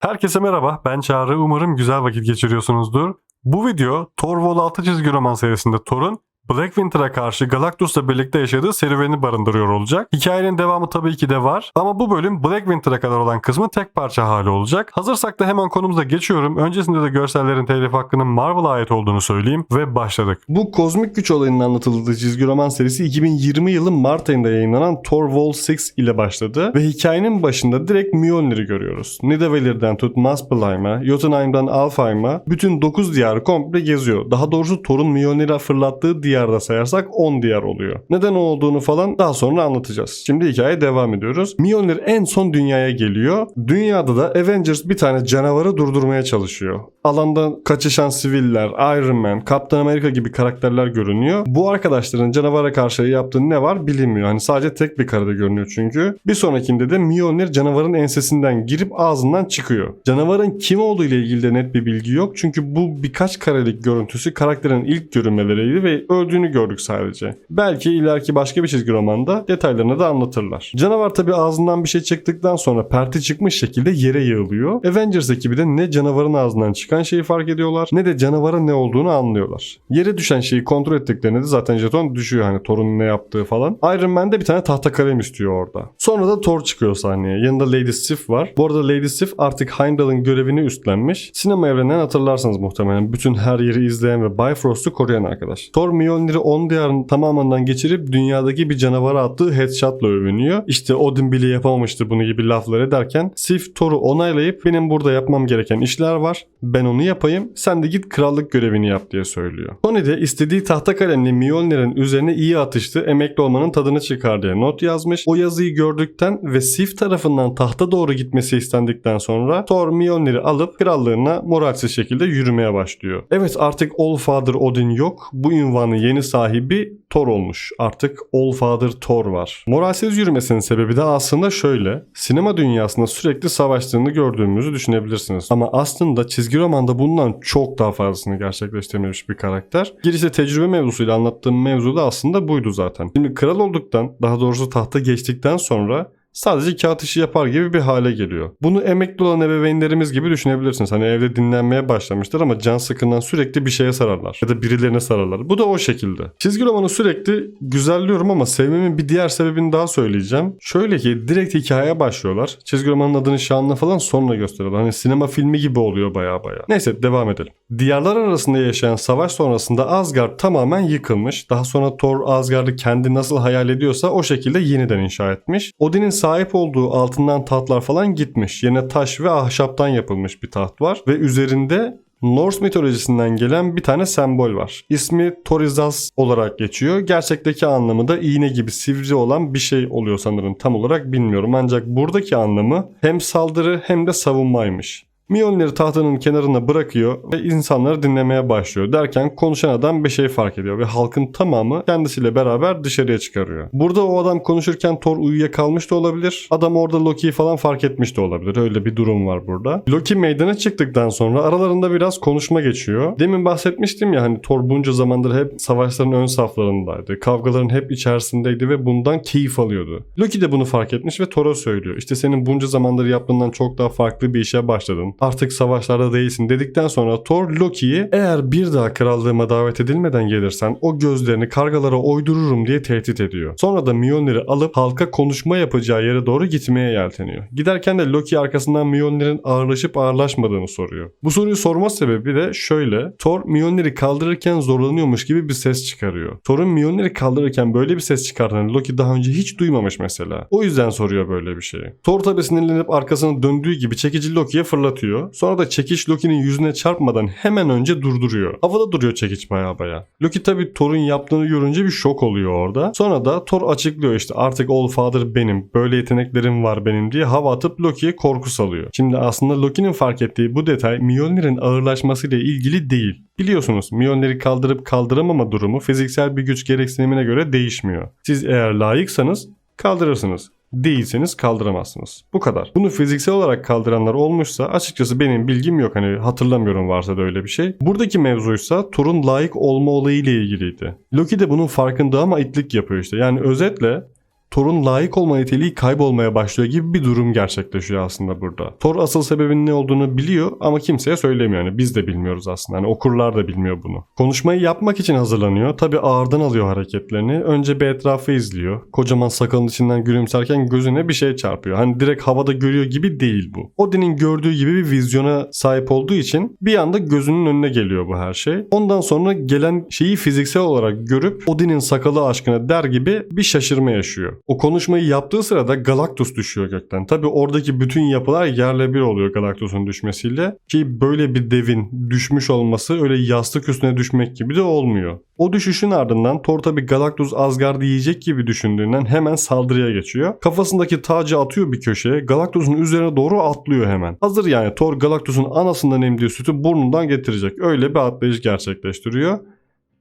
Herkese merhaba, ben Çağrı. Umarım güzel vakit geçiriyorsunuzdur. Bu video Thor Vol 6 çizgi roman serisinde Thor'un Black Winter'a karşı Galactus'la birlikte yaşadığı serüveni barındırıyor olacak. Hikayenin devamı tabii ki de var ama bu bölüm Black Winter'a kadar olan kısmı tek parça hali olacak. Hazırsak da hemen konumuza geçiyorum. Öncesinde de görsellerin telif hakkının Marvel'a ait olduğunu söyleyeyim ve başladık. Bu kozmik güç olayının anlatıldığı çizgi roman serisi 2020 yılı Mart ayında yayınlanan Thor Vol 6 ile başladı ve hikayenin başında direkt Mjolnir'i görüyoruz. Nidavelir'den tut Muspelheim'a, Jotunheim'dan Alfheim'a bütün 9 diyarı komple geziyor. Daha doğrusu Thor'un Mjolnir'e fırlattığı diyarda sayarsak 10 diyar oluyor. Neden o olduğunu falan daha sonra anlatacağız. Şimdi hikaye devam ediyoruz. Mjolnir en son dünyaya geliyor. Dünyada da Avengers bir tane canavarı durdurmaya çalışıyor. Alanda kaçışan siviller, Iron Man, Kaptan Amerika gibi karakterler görünüyor. Bu arkadaşların canavara karşı yaptığı ne var bilinmiyor. Hani sadece tek bir karede görünüyor çünkü. Bir sonrakinde de Mjolnir canavarın ensesinden girip ağzından çıkıyor. Canavarın kim olduğu ile ilgili de net bir bilgi yok. Çünkü bu birkaç karelik görüntüsü karakterin ilk görünmeleriydi ve öldüğünü gördük sadece. Belki ileriki başka bir çizgi romanda detaylarını da anlatırlar. Canavar tabi ağzından bir şey çıktıktan sonra perti çıkmış şekilde yere yığılıyor. Avengers ekibi de ne canavarın ağzından çıkan şeyi fark ediyorlar ne de canavarın ne olduğunu anlıyorlar. Yere düşen şeyi kontrol ettiklerinde de zaten jeton düşüyor hani Thor'un ne yaptığı falan. Iron Man de bir tane tahta kalem istiyor orada. Sonra da Thor çıkıyor sahneye. Yanında Lady Sif var. Bu arada Lady Sif artık Heimdall'ın görevini üstlenmiş. Sinema evreninden hatırlarsınız muhtemelen. Bütün her yeri izleyen ve Bifrost'u koruyan arkadaş. Thor Mjolnir'i 10 diyarın tamamından geçirip dünyadaki bir canavara attığı headshot'la övünüyor. İşte Odin bile yapamamıştı bunu gibi laflar ederken Sif Thor'u onaylayıp benim burada yapmam gereken işler var. Ben onu yapayım. Sen de git krallık görevini yap diye söylüyor. Tony de istediği tahta kalemli Mjolnir'in üzerine iyi atıştı. Emekli olmanın tadını çıkar diye not yazmış. O yazıyı gördükten ve Sif tarafından tahta doğru gitmesi istendikten sonra Thor Mjolnir'i alıp krallığına moralsiz şekilde yürümeye başlıyor. Evet artık All Father Odin yok. Bu ünvanın yeni sahibi Thor olmuş. Artık All Father Thor var. Moralsiz yürümesinin sebebi de aslında şöyle. Sinema dünyasında sürekli savaştığını gördüğümüzü düşünebilirsiniz. Ama aslında çizgi romanda bundan çok daha fazlasını gerçekleştirmemiş bir karakter. Girişte tecrübe mevzusuyla anlattığım mevzu da aslında buydu zaten. Şimdi kral olduktan, daha doğrusu tahta geçtikten sonra sadece kağıt işi yapar gibi bir hale geliyor. Bunu emekli olan ebeveynlerimiz gibi düşünebilirsiniz. Hani evde dinlenmeye başlamışlar ama can sıkından sürekli bir şeye sararlar. Ya da birilerine sararlar. Bu da o şekilde. Çizgi romanı sürekli güzelliyorum ama sevmemin bir diğer sebebini daha söyleyeceğim. Şöyle ki direkt hikayeye başlıyorlar. Çizgi romanın adını şanlı falan sonra gösteriyorlar. Hani sinema filmi gibi oluyor baya baya. Neyse devam edelim. Diyarlar arasında yaşayan savaş sonrasında Asgard tamamen yıkılmış. Daha sonra Thor Asgard'ı kendi nasıl hayal ediyorsa o şekilde yeniden inşa etmiş. Odin'in sahip olduğu altından tahtlar falan gitmiş. Yerine taş ve ahşaptan yapılmış bir taht var ve üzerinde Norse mitolojisinden gelen bir tane sembol var. İsmi Torizas olarak geçiyor. Gerçekteki anlamı da iğne gibi sivri olan bir şey oluyor sanırım. Tam olarak bilmiyorum. Ancak buradaki anlamı hem saldırı hem de savunmaymış. Mjolnir'i tahtanın kenarına bırakıyor ve insanları dinlemeye başlıyor. Derken konuşan adam bir şey fark ediyor ve halkın tamamı kendisiyle beraber dışarıya çıkarıyor. Burada o adam konuşurken Thor uyuyakalmış da olabilir. Adam orada Loki'yi falan fark etmiş de olabilir. Öyle bir durum var burada. Loki meydana çıktıktan sonra aralarında biraz konuşma geçiyor. Demin bahsetmiştim ya hani Thor bunca zamandır hep savaşların ön saflarındaydı. Kavgaların hep içerisindeydi ve bundan keyif alıyordu. Loki de bunu fark etmiş ve Thor'a söylüyor. İşte senin bunca zamandır yaptığından çok daha farklı bir işe başladın artık savaşlarda değilsin dedikten sonra Thor Loki'yi eğer bir daha krallığıma davet edilmeden gelirsen o gözlerini kargalara oydururum diye tehdit ediyor. Sonra da Mjolnir'i alıp halka konuşma yapacağı yere doğru gitmeye yelteniyor. Giderken de Loki arkasından Mjolnir'in ağırlaşıp ağırlaşmadığını soruyor. Bu soruyu sorma sebebi de şöyle. Thor Mjolnir'i kaldırırken zorlanıyormuş gibi bir ses çıkarıyor. Thor'un Mjolnir'i kaldırırken böyle bir ses çıkardığını Loki daha önce hiç duymamış mesela. O yüzden soruyor böyle bir şeyi. Thor tabi sinirlenip arkasını döndüğü gibi çekici Loki'ye fırlatıyor. Sonra da çekiç Loki'nin yüzüne çarpmadan hemen önce durduruyor. Havada duruyor çekiç baya baya. Loki tabi Thor'un yaptığını görünce bir şok oluyor orada. Sonra da Thor açıklıyor işte artık All Father benim. Böyle yeteneklerim var benim diye hava atıp Loki'ye korku salıyor. Şimdi aslında Loki'nin fark ettiği bu detay Mjolnir'in ağırlaşmasıyla ilgili değil. Biliyorsunuz Mjolnir'i kaldırıp kaldıramama durumu fiziksel bir güç gereksinimine göre değişmiyor. Siz eğer layıksanız kaldırırsınız değilseniz kaldıramazsınız. Bu kadar. Bunu fiziksel olarak kaldıranlar olmuşsa açıkçası benim bilgim yok. Hani hatırlamıyorum varsa da öyle bir şey. Buradaki mevzuysa Thor'un layık olma olayı ile ilgiliydi. Loki de bunun farkında ama itlik yapıyor işte. Yani özetle Thor'un layık olma niteliği kaybolmaya başlıyor gibi bir durum gerçekleşiyor aslında burada. Thor asıl sebebin ne olduğunu biliyor ama kimseye söylemiyor. Yani biz de bilmiyoruz aslında. Hani okurlar da bilmiyor bunu. Konuşmayı yapmak için hazırlanıyor. Tabi ağırdan alıyor hareketlerini. Önce bir etrafı izliyor. Kocaman sakalın içinden gülümserken gözüne bir şey çarpıyor. Hani direkt havada görüyor gibi değil bu. Odin'in gördüğü gibi bir vizyona sahip olduğu için bir anda gözünün önüne geliyor bu her şey. Ondan sonra gelen şeyi fiziksel olarak görüp Odin'in sakalı aşkına der gibi bir şaşırma yaşıyor. O konuşmayı yaptığı sırada Galactus düşüyor gökten. Tabi oradaki bütün yapılar yerle bir oluyor Galactus'un düşmesiyle. Ki böyle bir devin düşmüş olması öyle yastık üstüne düşmek gibi de olmuyor. O düşüşün ardından Thor tabi Galactus Asgard'ı yiyecek gibi düşündüğünden hemen saldırıya geçiyor. Kafasındaki tacı atıyor bir köşeye. Galactus'un üzerine doğru atlıyor hemen. Hazır yani Thor Galactus'un anasından emdiği sütü burnundan getirecek. Öyle bir atlayış gerçekleştiriyor.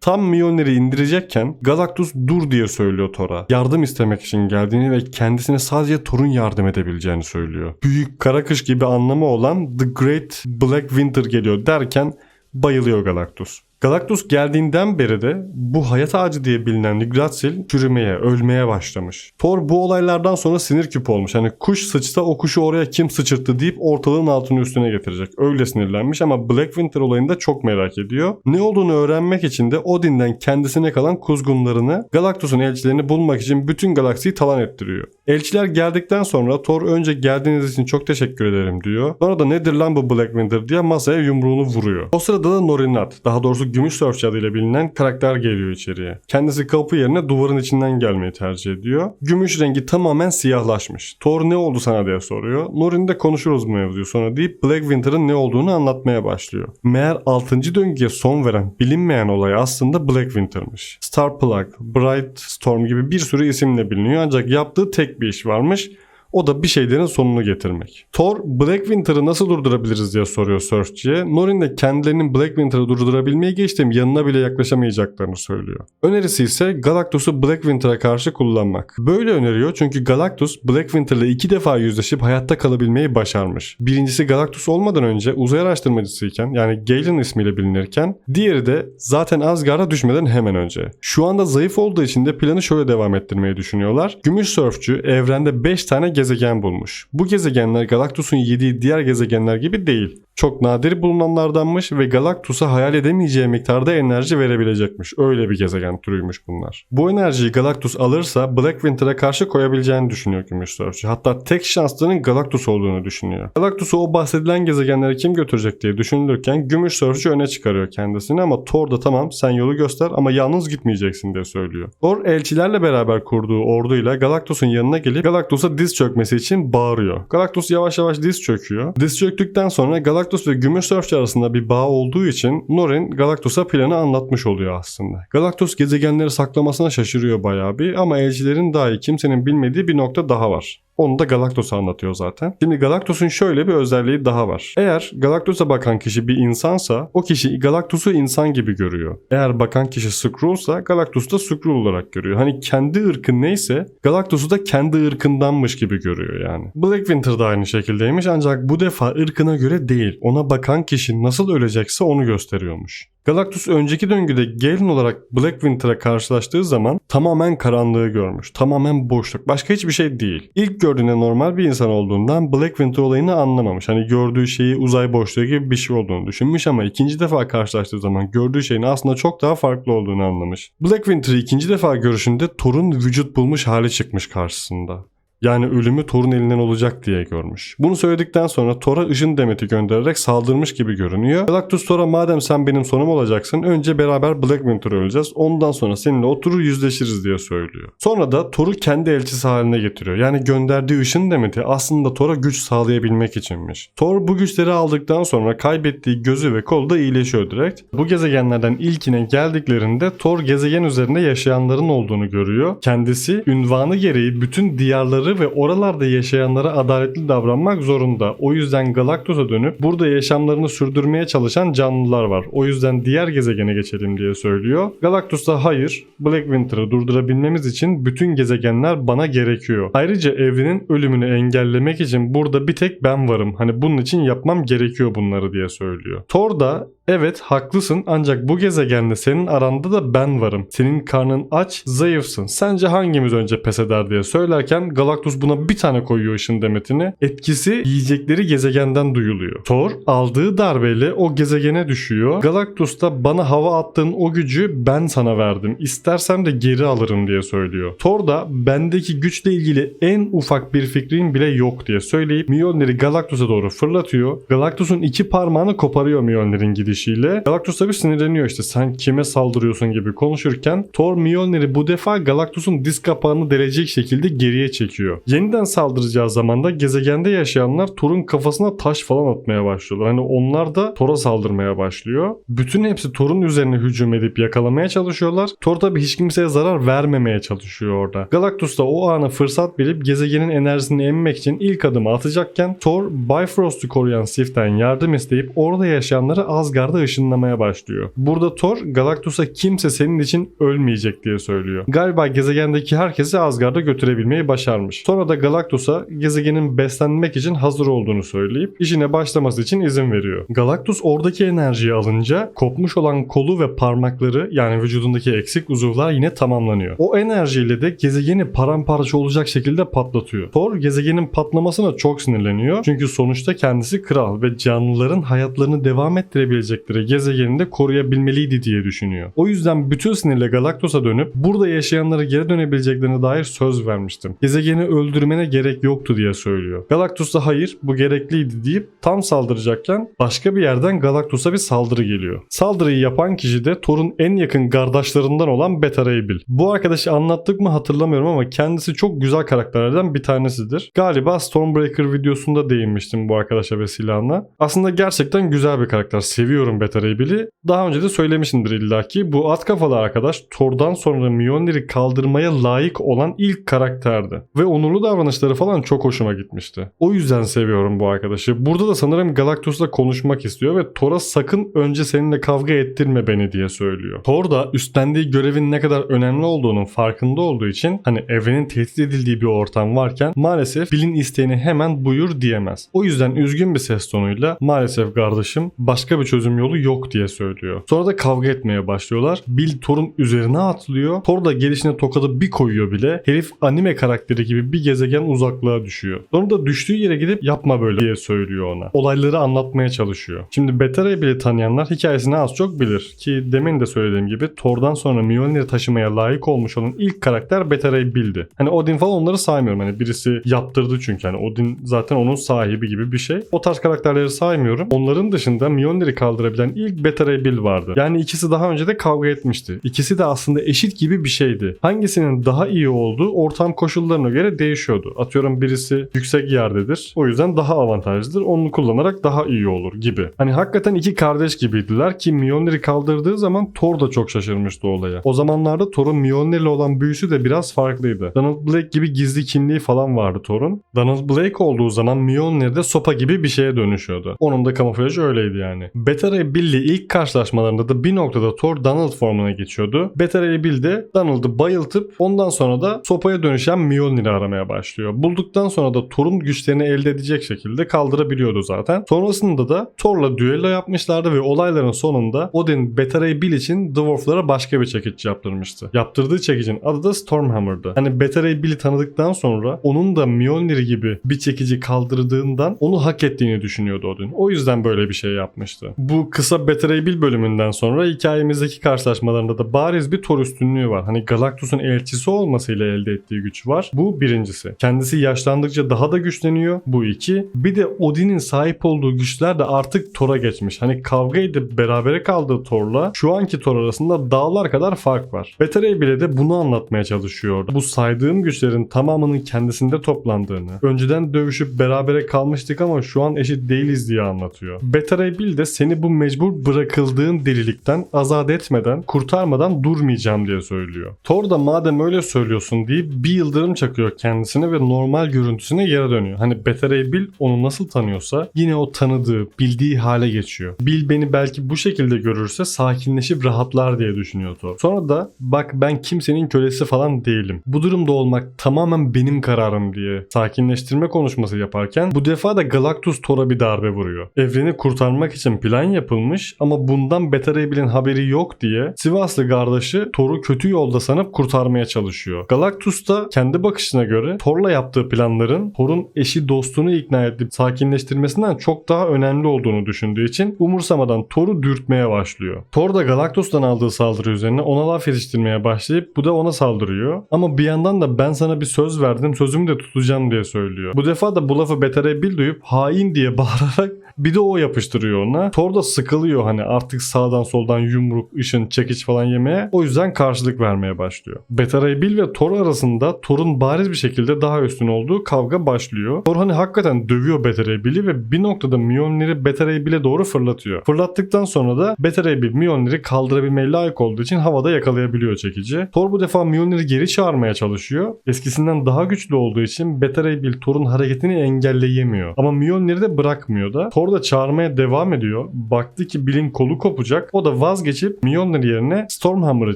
Tam Mjolnir'i indirecekken Galactus dur diye söylüyor Thor'a. Yardım istemek için geldiğini ve kendisine sadece Thor'un yardım edebileceğini söylüyor. Büyük kara kış gibi anlamı olan The Great Black Winter geliyor derken bayılıyor Galactus. Galactus geldiğinden beri de bu hayat ağacı diye bilinen Yggdrasil çürümeye, ölmeye başlamış. Thor bu olaylardan sonra sinir küpü olmuş. Hani kuş sıçsa o kuşu oraya kim sıçırttı deyip ortalığın altını üstüne getirecek. Öyle sinirlenmiş ama Black Winter olayını da çok merak ediyor. Ne olduğunu öğrenmek için de Odin'den kendisine kalan kuzgunlarını Galactus'un elçilerini bulmak için bütün galaksiyi talan ettiriyor. Elçiler geldikten sonra Thor önce geldiğiniz için çok teşekkür ederim diyor. Sonra da nedir lan bu Black Winter diye masaya yumruğunu vuruyor. O sırada da Norinat, daha doğrusu Gümüş Sörfçü adıyla bilinen karakter geliyor içeriye. Kendisi kapı yerine duvarın içinden gelmeyi tercih ediyor. Gümüş rengi tamamen siyahlaşmış. Thor ne oldu sana diye soruyor. Norin de konuşuruz bu mevzuyu sonra deyip Black Winter'ın ne olduğunu anlatmaya başlıyor. Meğer 6. döngüye son veren bilinmeyen olay aslında Black Winter'mış. Starplug, Bright Storm gibi bir sürü isimle biliniyor ancak yaptığı tek bir iş varmış. O da bir şeylerin sonunu getirmek. Thor, Black Winter'ı nasıl durdurabiliriz diye soruyor Surfçi'ye. Norin de kendilerinin Black Winter'ı durdurabilmeyi geçtim yanına bile yaklaşamayacaklarını söylüyor. Önerisi ise Galactus'u Black Winter'a karşı kullanmak. Böyle öneriyor çünkü Galactus Black Winter'la iki defa yüzleşip hayatta kalabilmeyi başarmış. Birincisi Galactus olmadan önce uzay araştırmacısıyken yani Galen ismiyle bilinirken diğeri de zaten Asgard'a düşmeden hemen önce. Şu anda zayıf olduğu için de planı şöyle devam ettirmeyi düşünüyorlar. Gümüş Sörfçü evrende 5 tane gezegen bulmuş. Bu gezegenler Galactus'un yediği diğer gezegenler gibi değil. Çok nadir bulunanlardanmış ve Galactus'a hayal edemeyeceği miktarda enerji verebilecekmiş. Öyle bir gezegen türüymüş bunlar. Bu enerjiyi Galactus alırsa Black Winter'a karşı koyabileceğini düşünüyor Gümüş Sörfçü. Hatta tek şanslının Galactus olduğunu düşünüyor. Galactus'u o bahsedilen gezegenlere kim götürecek diye düşünülürken Gümüş Sörfçü öne çıkarıyor kendisini ama Thor da tamam sen yolu göster ama yalnız gitmeyeceksin diye söylüyor. Thor elçilerle beraber kurduğu orduyla Galactus'un yanına gelip Galactus'a diz çökmesi için bağırıyor. Galactus yavaş yavaş diz çöküyor. Diz çöktükten sonra Galactus ve Gümüş Sörfçü arasında bir bağ olduğu için Norin Galactus'a planı anlatmış oluyor aslında. Galactus gezegenleri saklamasına şaşırıyor bayağı bir ama elçilerin dahi kimsenin bilmediği bir nokta daha var. Onu da Galactus anlatıyor zaten. Şimdi Galactus'un şöyle bir özelliği daha var. Eğer Galactus'a bakan kişi bir insansa o kişi Galactus'u insan gibi görüyor. Eğer bakan kişi Skrull'sa Galactus da Skrull olarak görüyor. Hani kendi ırkı neyse Galactus'u da kendi ırkındanmış gibi görüyor yani. Black Winter da aynı şekildeymiş ancak bu defa ırkına göre değil. Ona bakan kişi nasıl ölecekse onu gösteriyormuş. Galactus önceki döngüde Galen olarak Black Winter'a karşılaştığı zaman tamamen karanlığı görmüş. Tamamen boşluk. Başka hiçbir şey değil. İlk gördüğünde normal bir insan olduğundan Black Winter olayını anlamamış. Hani gördüğü şeyi uzay boşluğu gibi bir şey olduğunu düşünmüş ama ikinci defa karşılaştığı zaman gördüğü şeyin aslında çok daha farklı olduğunu anlamış. Black Winter'ı ikinci defa görüşünde Thor'un vücut bulmuş hali çıkmış karşısında. Yani ölümü Thor'un elinden olacak diye görmüş. Bunu söyledikten sonra Thor'a ışın demeti göndererek saldırmış gibi görünüyor. Galactus Thor'a madem sen benim sonum olacaksın önce beraber Black Winter'ı öleceğiz. Ondan sonra seninle oturur yüzleşiriz diye söylüyor. Sonra da Thor'u kendi elçisi haline getiriyor. Yani gönderdiği ışın demeti aslında Thor'a güç sağlayabilmek içinmiş. Thor bu güçleri aldıktan sonra kaybettiği gözü ve kolu da iyileşiyor direkt. Bu gezegenlerden ilkine geldiklerinde Thor gezegen üzerinde yaşayanların olduğunu görüyor. Kendisi ünvanı gereği bütün diyarları ve oralarda yaşayanlara adaletli davranmak zorunda. O yüzden Galactus'a dönüp burada yaşamlarını sürdürmeye çalışan canlılar var. O yüzden diğer gezegene geçelim diye söylüyor. Galactus da hayır Black Winter'ı durdurabilmemiz için bütün gezegenler bana gerekiyor. Ayrıca evrenin ölümünü engellemek için burada bir tek ben varım. Hani bunun için yapmam gerekiyor bunları diye söylüyor. Thor da Evet haklısın ancak bu gezegende senin aranda da ben varım. Senin karnın aç, zayıfsın. Sence hangimiz önce pes eder diye söylerken Galactus buna bir tane koyuyor ışın demetini. Etkisi yiyecekleri gezegenden duyuluyor. Thor aldığı darbeyle o gezegene düşüyor. Galactus da bana hava attığın o gücü ben sana verdim. İstersem de geri alırım diye söylüyor. Thor da bendeki güçle ilgili en ufak bir fikrin bile yok diye söyleyip Mjolnir'i Galactus'a doğru fırlatıyor. Galactus'un iki parmağını koparıyor Mjolnir'in gidişiyle. Galactus tabi sinirleniyor işte sen kime saldırıyorsun gibi konuşurken Thor Mjolnir'i bu defa Galactus'un diz kapağını delecek şekilde geriye çekiyor. Yeniden saldıracağı zaman da gezegende yaşayanlar Thor'un kafasına taş falan atmaya başlıyorlar. Hani onlar da Thor'a saldırmaya başlıyor. Bütün hepsi Thor'un üzerine hücum edip yakalamaya çalışıyorlar. Thor tabi hiç kimseye zarar vermemeye çalışıyor orada. Galactus da o anı fırsat bilip gezegenin enerjisini emmek için ilk adımı atacakken Thor Bifrost'u koruyan Sif'ten yardım isteyip orada yaşayanları Asgard'a ışınlamaya başlıyor. Burada Thor Galactus'a kimse senin için ölmeyecek diye söylüyor. Galiba gezegendeki herkesi Asgard'a götürebilmeyi başarmış. Sonra da Galactus'a gezegenin beslenmek için hazır olduğunu söyleyip işine başlaması için izin veriyor. Galactus oradaki enerjiyi alınca kopmuş olan kolu ve parmakları yani vücudundaki eksik uzuvlar yine tamamlanıyor. O enerjiyle de gezegeni paramparça olacak şekilde patlatıyor. Thor gezegenin patlamasına çok sinirleniyor. Çünkü sonuçta kendisi kral ve canlıların hayatlarını devam ettirebilecekleri gezegeni de koruyabilmeliydi diye düşünüyor. O yüzden bütün sinirle Galactus'a dönüp burada yaşayanlara geri dönebileceklerine dair söz vermiştim. Gezegeni öldürmene gerek yoktu diye söylüyor. Galactus da hayır bu gerekliydi deyip tam saldıracakken başka bir yerden Galactus'a bir saldırı geliyor. Saldırıyı yapan kişi de Thor'un en yakın kardeşlerinden olan Beta Ray Bill. Bu arkadaşı anlattık mı hatırlamıyorum ama kendisi çok güzel karakterlerden bir tanesidir. Galiba Stormbreaker videosunda değinmiştim bu arkadaşa ve silahına. Aslında gerçekten güzel bir karakter. Seviyorum Beta Ray Bill'i. Daha önce de söylemişimdir illaki. Bu at kafalı arkadaş Thor'dan sonra Mjolnir'i kaldırmaya layık olan ilk karakterdi. Ve onurlu davranışları falan çok hoşuma gitmişti. O yüzden seviyorum bu arkadaşı. Burada da sanırım Galactus'la konuşmak istiyor ve Thor'a sakın önce seninle kavga ettirme beni diye söylüyor. Thor da üstlendiği görevin ne kadar önemli olduğunun farkında olduğu için hani evrenin tehdit edildiği bir ortam varken maalesef Bill'in isteğini hemen buyur diyemez. O yüzden üzgün bir ses tonuyla maalesef kardeşim başka bir çözüm yolu yok diye söylüyor. Sonra da kavga etmeye başlıyorlar. Bill Thor'un üzerine atlıyor. Thor da gelişine tokadı bir koyuyor bile. Herif anime karakteri gibi bir gezegen uzaklığa düşüyor. Sonra da düştüğü yere gidip yapma böyle diye söylüyor ona. Olayları anlatmaya çalışıyor. Şimdi Beta Ray Bill'i tanıyanlar hikayesini az çok bilir. Ki demin de söylediğim gibi Thor'dan sonra Mjolnir'i taşımaya layık olmuş olan ilk karakter Beta Ray Bill'di. Hani Odin falan onları saymıyorum. Hani birisi yaptırdı çünkü. Hani Odin zaten onun sahibi gibi bir şey. O tarz karakterleri saymıyorum. Onların dışında Mjolnir'i kaldırabilen ilk Beta Ray vardı. Yani ikisi daha önce de kavga etmişti. İkisi de aslında eşit gibi bir şeydi. Hangisinin daha iyi olduğu ortam koşullarına göre değişiyordu. Atıyorum birisi yüksek yerdedir. O yüzden daha avantajlıdır. Onu kullanarak daha iyi olur gibi. Hani hakikaten iki kardeş gibiydiler ki Mjolnir'i kaldırdığı zaman Thor da çok şaşırmıştı olaya. O zamanlarda Thor'un Mjolnir'le olan büyüsü de biraz farklıydı. Donald Blake gibi gizli kimliği falan vardı Thor'un. Donald Blake olduğu zaman Mjolnir de sopa gibi bir şeye dönüşüyordu. Onun da kamuflajı öyleydi yani. Beta Bill'le ilk karşılaşmalarında da bir noktada Thor Donald formuna geçiyordu. Beta Ray Bill de Donald'ı bayıltıp ondan sonra da sopaya dönüşen Mjolnir'i aramaya başlıyor. Bulduktan sonra da Thor'un güçlerini elde edecek şekilde kaldırabiliyordu zaten. Sonrasında da Thor'la düello yapmışlardı ve olayların sonunda Odin Beta Ray Bill için Dwarf'lara başka bir çekiç yaptırmıştı. Yaptırdığı çekicin adı da Stormhammer'dı. Hani Beta Ray Bill'i tanıdıktan sonra onun da Mjolnir gibi bir çekici kaldırdığından onu hak ettiğini düşünüyordu Odin. O yüzden böyle bir şey yapmıştı. Bu kısa Beta Ray Bill bölümünden sonra hikayemizdeki karşılaşmalarında da bariz bir Thor üstünlüğü var. Hani Galactus'un elçisi olmasıyla elde ettiği güç var. Bu birincisi. Kendisi yaşlandıkça daha da güçleniyor. Bu iki. Bir de Odin'in sahip olduğu güçler de artık Thor'a geçmiş. Hani kavga edip berabere kaldığı Thor'la şu anki Thor arasında dağlar kadar fark var. Beta Ray bile de bunu anlatmaya çalışıyor. Bu saydığım güçlerin tamamının kendisinde toplandığını, önceden dövüşüp berabere kalmıştık ama şu an eşit değiliz diye anlatıyor. Beta Ray Bill de seni bu mecbur bırakıldığın delilikten azat etmeden, kurtarmadan durmayacağım diye söylüyor. Thor da madem öyle söylüyorsun deyip bir yıldırım çakıyor kendisine ve normal görüntüsüne geri dönüyor. Hani Ray Bill onu nasıl tanıyorsa yine o tanıdığı, bildiği hale geçiyor. Bill beni belki bu şekilde görürse sakinleşip rahatlar diye düşünüyor Thor. Sonra da bak ben kimsenin kölesi falan değilim. Bu durumda olmak tamamen benim kararım diye sakinleştirme konuşması yaparken bu defa da Galactus Thor'a bir darbe vuruyor. Evreni kurtarmak için plan yapılmış ama bundan Beta Ray Bill'in haberi yok diye Sivaslı kardeşi Thor'u kötü yolda sanıp kurtarmaya çalışıyor. Galactus da kendi bakışına göre Thor'la yaptığı planların Thor'un eşi dostunu ikna edip sakinleştirmesinden çok daha önemli olduğunu düşündüğü için umursamadan Thor'u dürtmeye başlıyor. Thor da Galactus'tan aldığı saldırı üzerine ona laf yetiştirmeye başlayıp bu da ona saldırıyor. Ama bir yandan da ben sana bir söz verdim sözümü de tutacağım diye söylüyor. Bu defa da bu lafı Beta Ray Bill duyup hain diye bağırarak bir de o yapıştırıyor ona. Thor da sıkılıyor hani artık sağdan soldan yumruk, ışın, çekiç falan yemeye. O yüzden karşılık vermeye başlıyor. Beta Ray Bill ve Thor arasında Thor'un bariz bir şekilde daha üstün olduğu kavga başlıyor. Thor hani hakikaten dövüyor Beta Ray Bill'i ve bir noktada Mjolnir'i Beta Ray Bill'e doğru fırlatıyor. Fırlattıktan sonra da Beta Ray Bill Mjolnir'i kaldırabilmeye layık olduğu için havada yakalayabiliyor çekici. Thor bu defa Mjolnir'i geri çağırmaya çalışıyor. Eskisinden daha güçlü olduğu için Beta Ray Bill Thor'un hareketini engelleyemiyor. Ama Mjolnir'i de bırakmıyor da. Thor da çağırmaya devam ediyor. Baktı ki Bill'in kolu kopacak. O da vazgeçip Mjolnir yerine Stormhammer'ı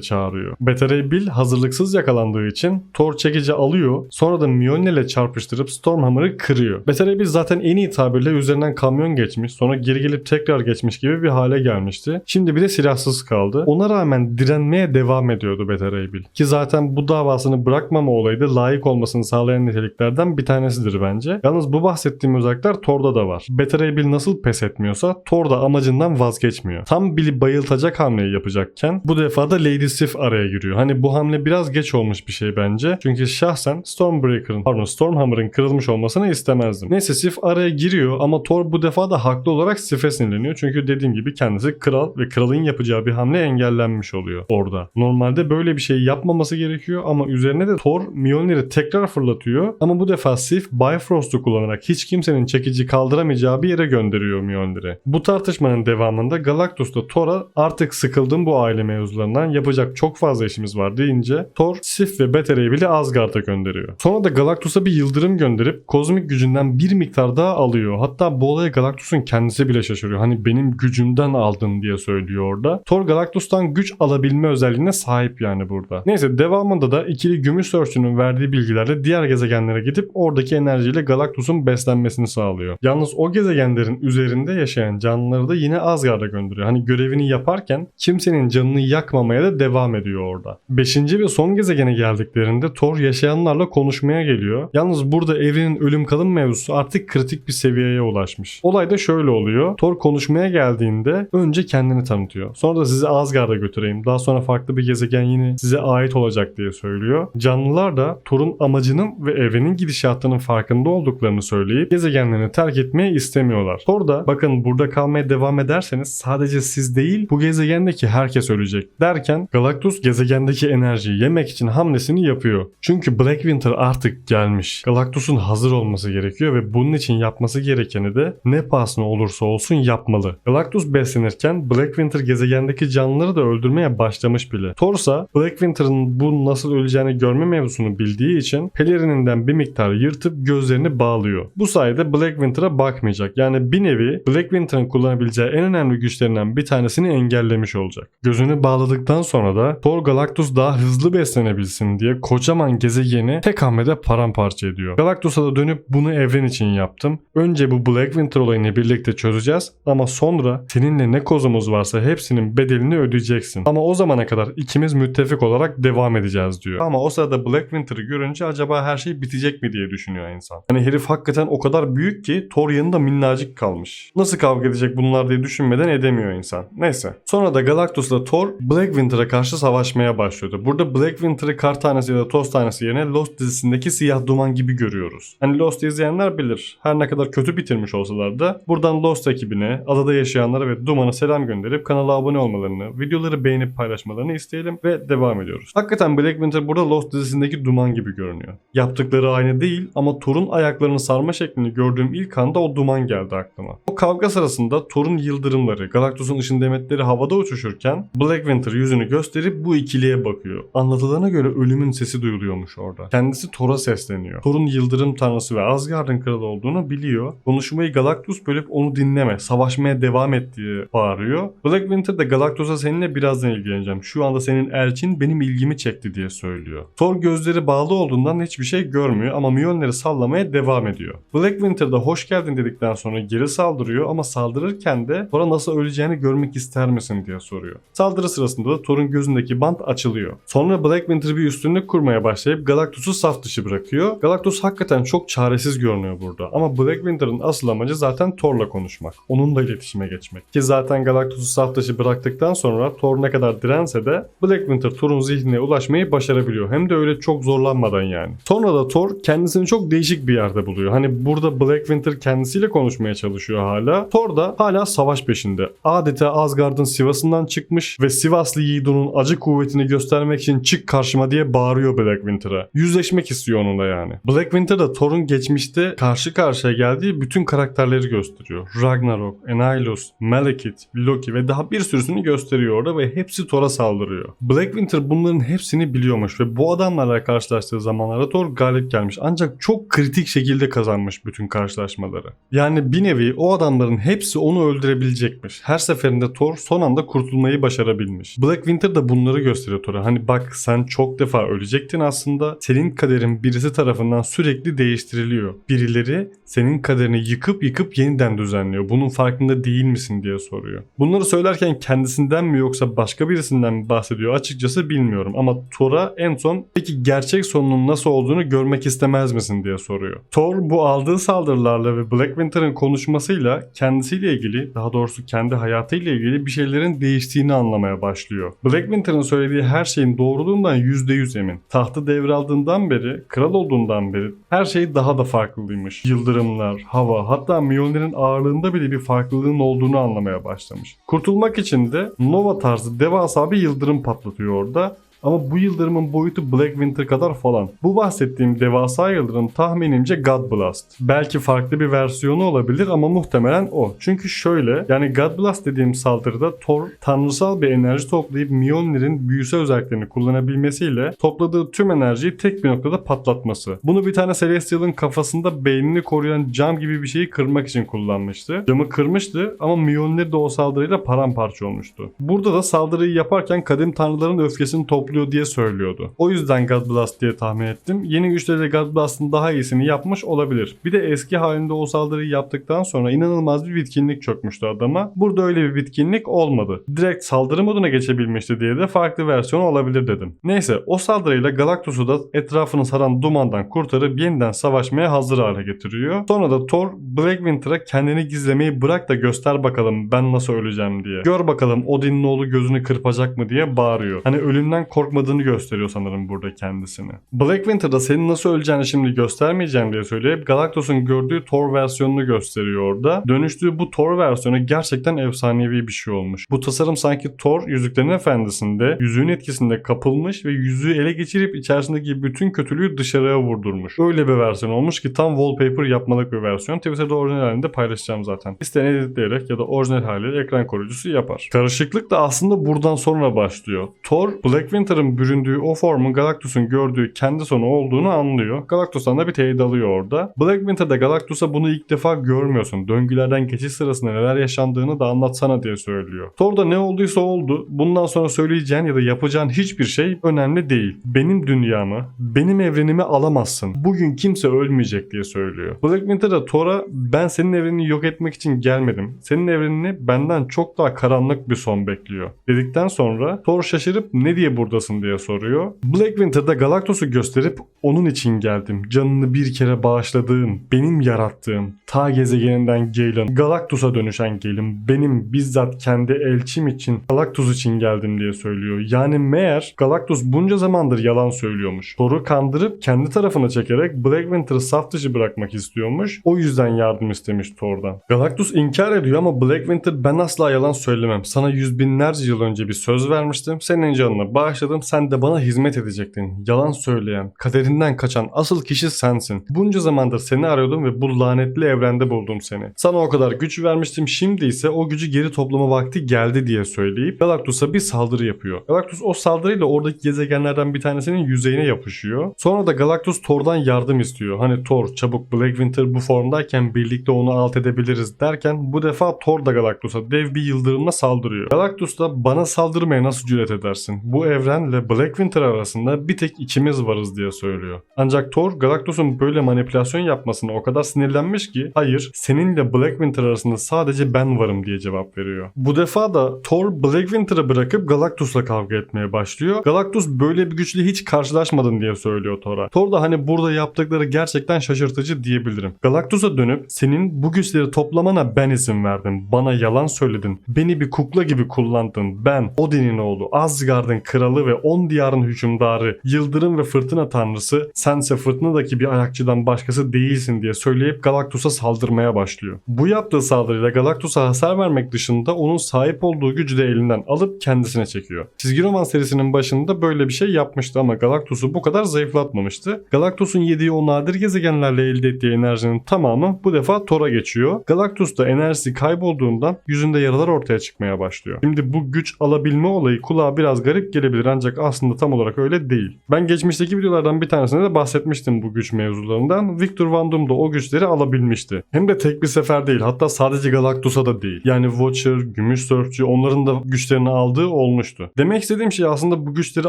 çağırıyor. Beta Ray Bill hazırlıksız yakalandığı için Thor çekici alıyor. Sonra da Mjolnir'le çarpıştırıp Stormhammer'ı kırıyor. Beta Ray Bill zaten en iyi tabirle üzerinden kamyon geçmiş. Sonra geri gelip tekrar geçmiş gibi bir hale gelmişti. Şimdi bir de silahsız kaldı. Ona rağmen direnmeye devam ediyordu Beta Ray Bill. Ki zaten bu davasını bırakmama olayı da layık olmasını sağlayan niteliklerden bir tanesidir bence. Yalnız bu bahsettiğim özellikler Thor'da da var. Beta Ray Bill nasıl pes etmiyorsa Thor da amacından vazgeçmiyor. Tam Bill'i bayıltacak hamleyi yapacakken bu defa da Lady Sif araya giriyor. Hani bu hamle biraz geç olmuş bir şey bence. Çünkü şahsen Stormbreaker'ın pardon Stormhammer'ın kırılmış olmasını istemezdim. Neyse Sif araya giriyor ama Thor bu defa da haklı olarak Sif'e sinirleniyor. Çünkü dediğim gibi kendisi kral ve kralın yapacağı bir hamle engellenmiş oluyor orada. Normalde böyle bir şey yapmaması gerekiyor ama üzerine de Thor Mjolnir'i tekrar fırlatıyor. Ama bu defa Sif Bifrost'u kullanarak hiç kimsenin çekici kaldıramayacağı bir yere gönderiyor Mjolnir'i. Bu tartışmanın devamında Galactus da Thor'a artık sıkıldım bu aile mevzularından yapacak çok fazla işimiz var deyince Thor Sif ve Beta Ray Bill'i Asgard'a gönderiyor. Sonra da Galactus'a bir yıldırım gönderip kozmik gücünden bir miktar daha alıyor. Hatta bu olaya Galactus'un kendisi bile şaşırıyor. Hani benim gücümden aldın diye söylüyor orada. Thor Galactus'tan güç alabilme özelliğine sahip yani burada. Neyse devamında da ikili gümüş sörçünün verdiği bilgilerle diğer gezegenlere gidip oradaki enerjiyle Galactus'un beslenmesini sağlıyor. Yalnız o gezegenlerin üzerinde yaşayan canlıları da yine Asgard'a gönderiyor. Hani görevini yaparken kimsenin canını yakmamaya da devam ediyor orada. Beşinci ve son gezegene geldiklerinde Thor yaşayanlarla konuşmaya geliyor. Yalnız burada evrenin ölüm kalım mevzusu artık kritik bir seviyeye ulaşmış. Olay da şöyle oluyor. Thor konuşmaya geldiğinde önce kendini tanıtıyor. Sonra da sizi Asgard'a götüreyim. Daha sonra farklı bir gezegen yine size ait olacak diye söylüyor. Canlılar da Thor'un amacının ve evrenin gidişatının farkında olduklarını söyleyip gezegenlerini terk etmeyi istemiyorlar. Thor da bakın burada kalmaya devam ederseniz sadece siz değil bu gezegendeki herkes ölecek derken Galactus gezegendeki enerjiyi yemek için hamlesini yapıyor. Çünkü Black Winter artık gelmiş. Galactus'un hazır olması gerekiyor ve bunun için yapması gerekeni de ne pahasına olursa olsun yapmalı. Galactus beslenirken Black Winter gezegendeki canlıları da öldürmeye başlamış bile. Thor ise Black Winter'ın bu nasıl öleceğini görme mevzusunu bildiği için pelerininden bir miktar yırtıp gözlerini bağlıyor. Bu sayede Black Winter'a bakmayacak. Yani bir nevi Black Winter'ın kullanabileceği en önemli güçlerinden bir tanesini engellemiş olacak. Gözünü bağladıktan sonra da Thor Galactus daha hızlı beslenebilsin diye kocaman gezegeni tek hamlede paramparça ediyor. Galactus'a da dönüp bunu evren için yaptım. Önce bu Black Winter olayını birlikte çözeceğiz ama sonra seninle ne kozumuz varsa hepsinin bedelini ödeyeceksin. Ama o zamana kadar ikimiz müttefik olarak devam edeceğiz diyor. Ama o sırada Black Winter'ı görünce acaba her şey bitecek mi diye düşünüyor insan. Hani herif hakikaten o kadar büyük ki Thor yanında minnacık kalmış. Nasıl kavga edecek bunlar diye düşünmeden edemiyor insan. Neyse. Sonra da Galactus'la Thor Black karşı savaşmaya başlıyordu. Burada Black kar tanesi ya da toz tanesi yerine Lost dizisindeki siyah duman gibi görüyoruz. Hani Lost izleyenler bilir. Her ne kadar kötü bitirmiş olsalar da buradan Lost ekibine, adada yaşayanlara ve Duman'a selam gönderip kanala abone olmalarını, videoları beğenip paylaşmalarını isteyelim ve devam ediyoruz. Hakikaten Black Winter burada Lost dizisindeki duman gibi görünüyor. Yaptıkları aynı değil ama Thor'un ayaklarını sarma şeklini gördüğüm ilk anda o duman geldi aklıma. O kavga sırasında Thor'un yıldırımları, Galactus'un ışın demetleri havada uçuşurken Black Winter yüzünü gösterip bu ikiliye bakıyor. Anlatılana göre ölümün sesi duyuluyormuş orada. Kendisi Thor'a sesleniyor. Thor'un yıldırım tanrısı ve Asgard'ın kralı olduğunu biliyor. Konuşmayı Galactus bölüp onu dinleme, savaşmaya devam et diye bağırıyor. Black Winter de Galactus'a seninle birazdan ilgileneceğim. Şu anda senin elçin benim ilgimi çekti diye söylüyor. Thor gözleri bağlı olduğundan hiçbir şey görmüyor ama Mjolnir'i sallamaya devam ediyor. Black Winter da hoş geldin dedikten sonra geri geri saldırıyor ama saldırırken de Thor'a nasıl öleceğini görmek ister misin diye soruyor. Saldırı sırasında da Thor'un gözündeki bant açılıyor. Sonra Black Winter bir üstünlük kurmaya başlayıp Galactus'u saf dışı bırakıyor. Galactus hakikaten çok çaresiz görünüyor burada ama Black Winter'ın asıl amacı zaten Thor'la konuşmak. Onunla iletişime geçmek. Ki zaten Galactus'u saf dışı bıraktıktan sonra Thor ne kadar dirense de Black Winter Thor'un zihnine ulaşmayı başarabiliyor. Hem de öyle çok zorlanmadan yani. Sonra da Thor kendisini çok değişik bir yerde buluyor. Hani burada Black Winter kendisiyle konuşmaya çalışıyor hala. Thor da hala savaş peşinde. Adeta Asgard'ın Sivas'ından çıkmış ve Sivaslı Yiğido'nun acı kuvvetini göstermek için çık karşıma diye bağırıyor Black Winter'a. Yüzleşmek istiyor onunla yani. Black Winter da Thor'un geçmişte karşı karşıya geldiği bütün karakterleri gösteriyor. Ragnarok, Enailos, Malekith, Loki ve daha bir sürüsünü gösteriyor orada ve hepsi Thor'a saldırıyor. Black Winter bunların hepsini biliyormuş ve bu adamlarla karşılaştığı zamanlarda Thor galip gelmiş. Ancak çok kritik şekilde kazanmış bütün karşılaşmaları. Yani bir nevi o adamların hepsi onu öldürebilecekmiş. Her seferinde Thor son anda kurtulmayı başarabilmiş. Black Winter da bunları gösteriyor Thor'a. Hani bak sen çok defa ölecektin aslında. Senin kaderin birisi tarafından sürekli değiştiriliyor. Birileri senin kaderini yıkıp yıkıp yeniden düzenliyor. Bunun farkında değil misin diye soruyor. Bunları söylerken kendisinden mi yoksa başka birisinden mi bahsediyor açıkçası bilmiyorum. Ama Thor'a en son peki gerçek sonunun nasıl olduğunu görmek istemez misin diye soruyor. Thor bu aldığı saldırılarla ve Black Winter'ın konuşmasıyla kendisiyle ilgili daha doğrusu kendi hayatıyla ilgili bir şeylerin değiştiğini anlamaya başlıyor. Black Winter'ın söylediği her şeyin doğruluğundan %100 emin. Tahtı devraldığından beri, kral olduğundan beri her şey daha da farklıymış. Yıldırımlar, hava hatta Mjolnir'in ağırlığında bile bir farklılığın olduğunu anlamaya başlamış. Kurtulmak için de Nova tarzı devasa bir yıldırım patlatıyor orada ama bu yıldırımın boyutu Black Winter kadar falan. Bu bahsettiğim devasa yıldırım tahminimce God Blast. Belki farklı bir versiyonu olabilir ama muhtemelen o. Çünkü şöyle yani God Blast dediğim saldırıda Thor tanrısal bir enerji toplayıp Mjolnir'in büyüsel özelliklerini kullanabilmesiyle topladığı tüm enerjiyi tek bir noktada patlatması. Bunu bir tane Celestial'ın kafasında beynini koruyan cam gibi bir şeyi kırmak için kullanmıştı. Camı kırmıştı ama Mjolnir de o saldırıyla paramparça olmuştu. Burada da saldırıyı yaparken kadim tanrıların öfkesini topluyor diye söylüyordu. O yüzden God Blast diye tahmin ettim. Yeni güçleriyle God Blast'ın daha iyisini yapmış olabilir. Bir de eski halinde o saldırıyı yaptıktan sonra inanılmaz bir bitkinlik çökmüştü adama. Burada öyle bir bitkinlik olmadı. Direkt saldırı moduna geçebilmişti diye de farklı versiyonu olabilir dedim. Neyse o saldırıyla Galactus'u da etrafını saran dumandan kurtarıp yeniden savaşmaya hazır hale getiriyor. Sonra da Thor Black Winter'a kendini gizlemeyi bırak da göster bakalım ben nasıl öleceğim diye. Gör bakalım Odin'in oğlu gözünü kırpacak mı diye bağırıyor. Hani ölümden korkmadığını gösteriyor sanırım burada kendisini. Black Winter'da senin nasıl öleceğini şimdi göstermeyeceğim diye söyleyip Galactus'un gördüğü Thor versiyonunu gösteriyor orada. Dönüştüğü bu Thor versiyonu gerçekten efsanevi bir şey olmuş. Bu tasarım sanki Thor Yüzüklerin Efendisi'nde yüzüğün etkisinde kapılmış ve yüzüğü ele geçirip içerisindeki bütün kötülüğü dışarıya vurdurmuş. Öyle bir versiyon olmuş ki tam wallpaper yapmalık bir versiyon. Twitter'da orijinal halinde paylaşacağım zaten. İsteyen editleyerek ya da orijinal haliyle ekran koruyucusu yapar. Karışıklık da aslında buradan sonra başlıyor. Thor, Black Winter'ın büründüğü o formun Galactus'un gördüğü kendi sonu olduğunu anlıyor. Galactus'tan da bir teyit alıyor orada. Black Winter'da Galactus'a bunu ilk defa görmüyorsun. Döngülerden geçiş sırasında neler yaşandığını da anlatsana diye söylüyor. Thor ne olduysa oldu. Bundan sonra söyleyeceğin ya da yapacağın hiçbir şey önemli değil. Benim dünyamı, benim evrenimi alamazsın. Bugün kimse ölmeyecek diye söylüyor. Black Winter da Thor'a ben senin evrenini yok etmek için gelmedim. Senin evrenini benden çok daha karanlık bir son bekliyor. Dedikten sonra Thor şaşırıp ne diye buradasın diye soruyor. Black Winter'da Galactus'u gösterip onun için geldim. Canını bir kere bağışladığım, benim yarattığım, ta gezegeninden Galen, Galactus'a dönüşen Galen, benim bizzat kendi elçim için Galactus için geldim diye söylüyor. Yani meğer Galactus bunca zamandır yalan söylüyormuş. Thor'u kandırıp kendi tarafına çekerek Black Winter'ı saf dışı bırakmak istiyormuş. O yüzden yardım istemiş Thor'dan. Galactus inkar ediyor ama Black Winter ben asla yalan söylemem. Sana yüz binlerce yıl önce bir söz vermiştim. Senin canını bağışladım. Sen de bana hizmet edecektin. Yalan söyleyen, kaderinden kaçan asıl kişi sensin. Bunca zamandır seni arıyordum ve bu lanetli evrende buldum seni. Sana o kadar güç vermiştim. Şimdi ise o gücü geri toplama vakti geldi diye söyleyip Galactus'a bir saldırı yapıyor. Galactus o saldırıyla oradaki gezegenlerden bir tanesinin yüzeyine yapışıyor. Sonra da Galactus Thor'dan yardım istiyor. Hani Thor çabuk Black Winter bu formdayken birlikte onu alt edebiliriz derken bu defa Thor da Galactus'a dev bir yıldırımla saldırıyor. Galactus da bana saldırmaya nasıl cüret edersin? Bu evren evrenle Black Winter arasında bir tek ikimiz varız diye söylüyor. Ancak Thor Galactus'un böyle manipülasyon yapmasına o kadar sinirlenmiş ki hayır seninle Black Winter arasında sadece ben varım diye cevap veriyor. Bu defa da Thor Black Winter'ı bırakıp Galactus'la kavga etmeye başlıyor. Galactus böyle bir güçle hiç karşılaşmadın diye söylüyor Thor'a. Thor da hani burada yaptıkları gerçekten şaşırtıcı diyebilirim. Galactus'a dönüp senin bu güçleri toplamana ben izin verdim. Bana yalan söyledin. Beni bir kukla gibi kullandın. Ben Odin'in oğlu, Asgard'ın kralı ve on diyarın hükümdarı, yıldırım ve fırtına tanrısı, sense fırtınadaki bir ayakçıdan başkası değilsin diye söyleyip Galactus'a saldırmaya başlıyor. Bu yaptığı saldırıyla Galactus'a hasar vermek dışında onun sahip olduğu gücü de elinden alıp kendisine çekiyor. Çizgi roman serisinin başında böyle bir şey yapmıştı ama Galactus'u bu kadar zayıflatmamıştı. Galactus'un yediği o nadir gezegenlerle elde ettiği enerjinin tamamı bu defa Thor'a geçiyor. Galactus da enerjisi kaybolduğundan yüzünde yaralar ortaya çıkmaya başlıyor. Şimdi bu güç alabilme olayı kulağa biraz garip gelebilir ancak aslında tam olarak öyle değil. Ben geçmişteki videolardan bir tanesinde de bahsetmiştim bu güç mevzularından. Victor Van Doom da o güçleri alabilmişti. Hem de tek bir sefer değil hatta sadece Galactus'a da değil. Yani Watcher, Gümüş Sörfçü onların da güçlerini aldığı olmuştu. Demek istediğim şey aslında bu güçleri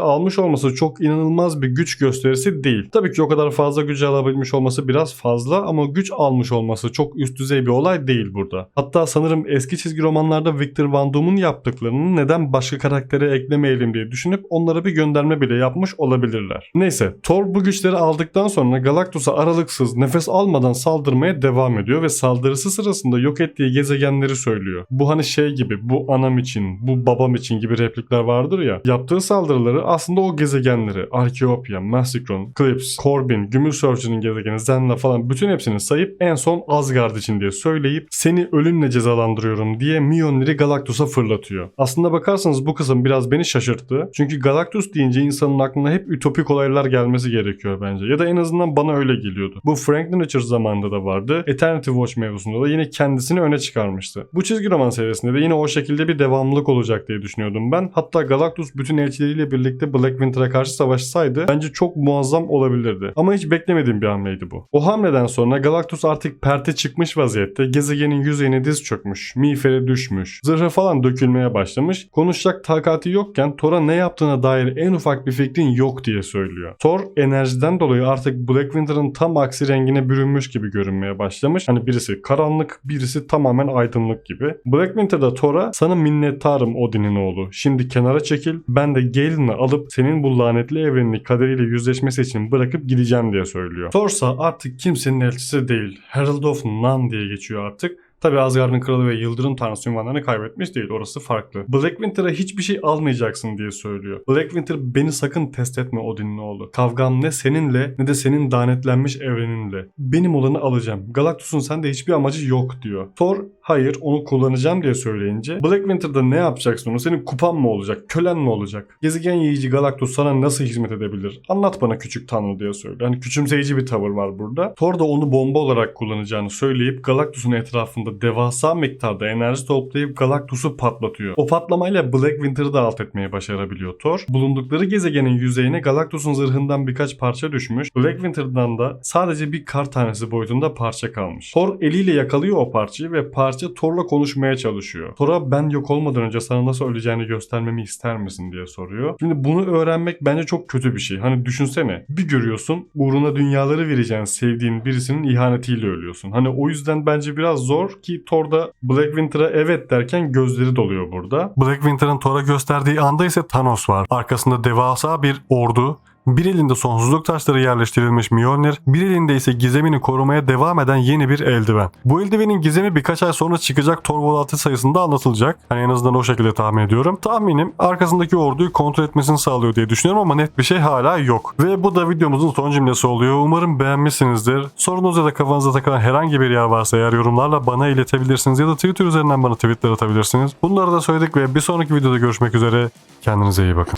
almış olması çok inanılmaz bir güç gösterisi değil. Tabii ki o kadar fazla gücü alabilmiş olması biraz fazla ama güç almış olması çok üst düzey bir olay değil burada. Hatta sanırım eski çizgi romanlarda Victor Van Doom'un yaptıklarını neden başka karaktere eklemeyelim diye düşünüp onlara bir gönderme bile yapmış olabilirler. Neyse Thor bu güçleri aldıktan sonra Galactus'a aralıksız nefes almadan saldırmaya devam ediyor ve saldırısı sırasında yok ettiği gezegenleri söylüyor. Bu hani şey gibi bu anam için, bu babam için gibi replikler vardır ya. Yaptığı saldırıları aslında o gezegenleri Arkeopia, Massicron, Clips, Corbin, Gümüş Surgeon'ın gezegeni Zenla falan bütün hepsini sayıp en son Asgard için diye söyleyip seni ölümle cezalandırıyorum diye Mjolnir'i Galactus'a fırlatıyor. Aslında bakarsanız bu kısım biraz beni şaşırttı. Çünkü Galactus deyince insanın aklına hep ütopik olaylar gelmesi gerekiyor bence. Ya da en azından bana öyle geliyordu. Bu Franklin Richards zamanında da vardı. Eternity Watch mevzusunda da yine kendisini öne çıkarmıştı. Bu çizgi roman serisinde de yine o şekilde bir devamlılık olacak diye düşünüyordum ben. Hatta Galactus bütün elçileriyle birlikte Black Winter'a karşı savaşsaydı bence çok muazzam olabilirdi. Ama hiç beklemediğim bir hamleydi bu. O hamleden sonra Galactus artık perte çıkmış vaziyette gezegenin yüzeyine diz çökmüş, miğfere düşmüş, zırhı falan dökülmeye başlamış. Konuşacak takati yokken Thor'a ne dair en ufak bir fikrin yok diye söylüyor. Thor enerjiden dolayı artık Black Winter'ın tam aksi rengine bürünmüş gibi görünmeye başlamış. Hani birisi karanlık, birisi tamamen aydınlık gibi. Black Winter da Thor'a sana minnettarım Odin'in oğlu. Şimdi kenara çekil. Ben de Galen'ı alıp senin bu lanetli evrenini kaderiyle yüzleşmesi için bırakıp gideceğim diye söylüyor. Thor'sa artık kimsenin elçisi değil. Herald of None diye geçiyor artık. Tabi Asgard'ın kralı ve yıldırım tanrısı ünvanlarını kaybetmiş değil orası farklı. Black Winter'a hiçbir şey almayacaksın diye söylüyor. Black Winter beni sakın test etme Odin'in oğlu. Kavgam ne seninle ne de senin lanetlenmiş evreninle. Benim olanı alacağım. Galactus'un sende hiçbir amacı yok diyor. Thor hayır onu kullanacağım diye söyleyince Black Winter'da ne yapacaksın onu? Senin kupan mı olacak? Kölen mi olacak? Gezegen yiyici Galactus sana nasıl hizmet edebilir? Anlat bana küçük tanrı diye söylüyor. Hani küçümseyici bir tavır var burada. Thor da onu bomba olarak kullanacağını söyleyip Galactus'un etrafında devasa miktarda enerji toplayıp Galactus'u patlatıyor. O patlamayla Black Winter'ı da alt etmeyi başarabiliyor Thor. Bulundukları gezegenin yüzeyine Galactus'un zırhından birkaç parça düşmüş. Black Winter'dan da sadece bir kar tanesi boyutunda parça kalmış. Thor eliyle yakalıyor o parçayı ve parça Thor'la konuşmaya çalışıyor. Thor'a ben yok olmadan önce sana nasıl öleceğini göstermemi ister misin diye soruyor. Şimdi bunu öğrenmek bence çok kötü bir şey. Hani düşünsene bir görüyorsun uğruna dünyaları vereceğin sevdiğin birisinin ihanetiyle ölüyorsun. Hani o yüzden bence biraz zor ki Thor da Black Winter'a evet derken gözleri doluyor burada. Black Winter'ın Thor'a gösterdiği anda ise Thanos var. Arkasında devasa bir ordu, bir elinde sonsuzluk taşları yerleştirilmiş Mjolnir, bir elinde ise gizemini korumaya devam eden yeni bir eldiven. Bu eldivenin gizemi birkaç ay sonra çıkacak Thor Vol 6 sayısında anlatılacak. Hani en azından o şekilde tahmin ediyorum. Tahminim arkasındaki orduyu kontrol etmesini sağlıyor diye düşünüyorum ama net bir şey hala yok. Ve bu da videomuzun son cümlesi oluyor. Umarım beğenmişsinizdir. Sorunuz ya da kafanıza takılan herhangi bir yer varsa eğer yorumlarla bana iletebilirsiniz ya da Twitter üzerinden bana tweetler atabilirsiniz. Bunları da söyledik ve bir sonraki videoda görüşmek üzere. Kendinize iyi bakın.